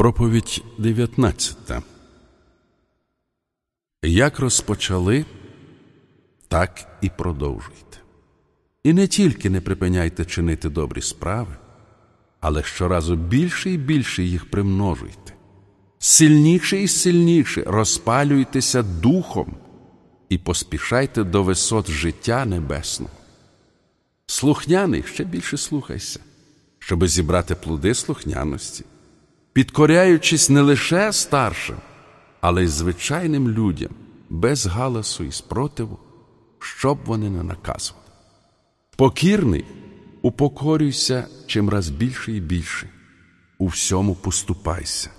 Проповідь 19. Як розпочали, так і продовжуйте. І не тільки не припиняйте чинити добрі справи, але щоразу більше і більше їх примножуйте. Сильніше і сильніше розпалюйтеся духом і поспішайте до висот життя небесного. Слухняний ще більше слухайся, щоби зібрати плоди слухняності підкоряючись не лише старшим, але й звичайним людям, без галасу і спротиву, щоб вони не наказували. Покірний, упокорюйся чимраз більше і більше, у всьому поступайся,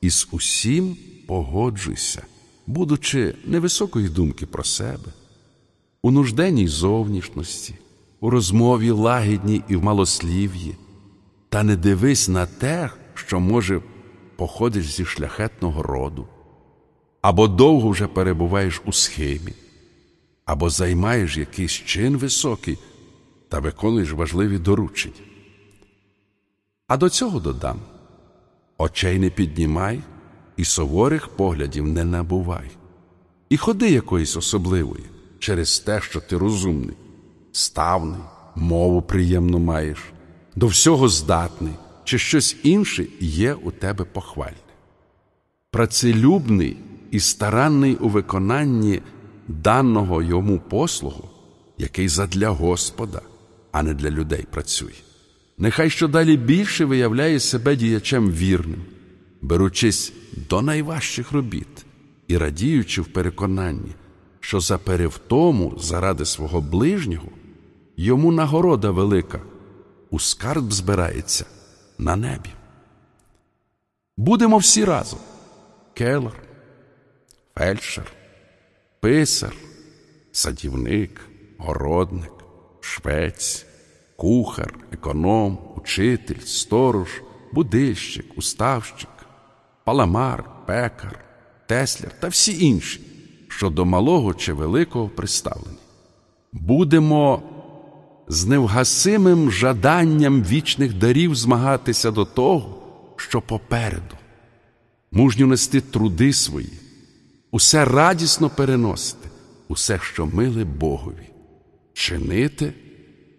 і з усім погоджуйся, будучи невисокої думки про себе, у нужденній зовнішності, у розмові лагідній і в малослів'ї, та не дивись на те, що, може, походиш зі шляхетного роду, або довго вже перебуваєш у схемі, або займаєш якийсь чин високий та виконуєш важливі доручення. А до цього додам очей не піднімай і суворих поглядів не набувай, і ходи якоїсь особливої через те, що ти розумний, ставний, мову приємну маєш, до всього здатний чи щось інше є у тебе похвальне. Працелюбний і старанний у виконанні даного йому послугу, який задля Господа, а не для людей працює. Нехай що далі більше виявляє себе діячем вірним, беручись до найважчих робіт і радіючи в переконанні, що за перевтому заради свого ближнього йому нагорода велика, у скарб збирається на небі. Будемо всі разом келер, фельдшер, писар, садівник, городник, швець, кухар, економ, учитель, сторож, будильщик, уставщик, паламар, пекар, тесляр та всі інші, що до малого чи великого приставлені. Будемо з невгасимим жаданням вічних дарів змагатися до того, що попереду, мужньо нести труди свої, усе радісно переносити, усе, що миле Богові, чинити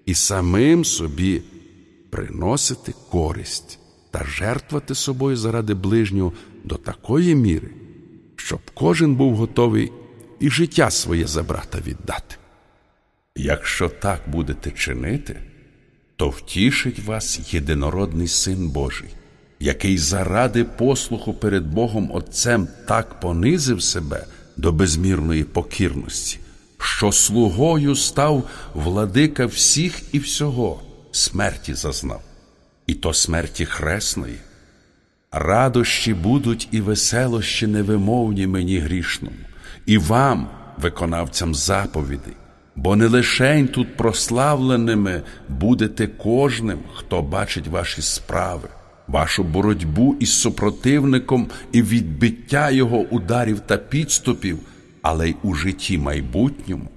і самим собі приносити користь та жертвувати собою заради ближнього до такої міри, щоб кожен був готовий і життя своє за брата віддати. Якщо так будете чинити, то втішить вас єдинородний Син Божий, який заради послуху перед Богом Отцем так понизив себе до безмірної покірності, що слугою став владика всіх і всього, смерті зазнав, і то смерті хресної. Радощі будуть і веселощі невимовні мені грішному, і вам, виконавцям заповідей бо не лишень тут прославленими будете кожним, хто бачить ваші справи, вашу боротьбу із супротивником і відбиття його ударів та підступів, але й у житті майбутньому,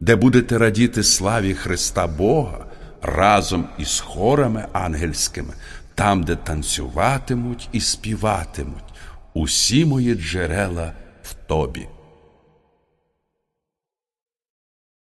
де будете радіти славі Христа Бога разом із хорами ангельськими, там, де танцюватимуть і співатимуть усі мої джерела в тобі.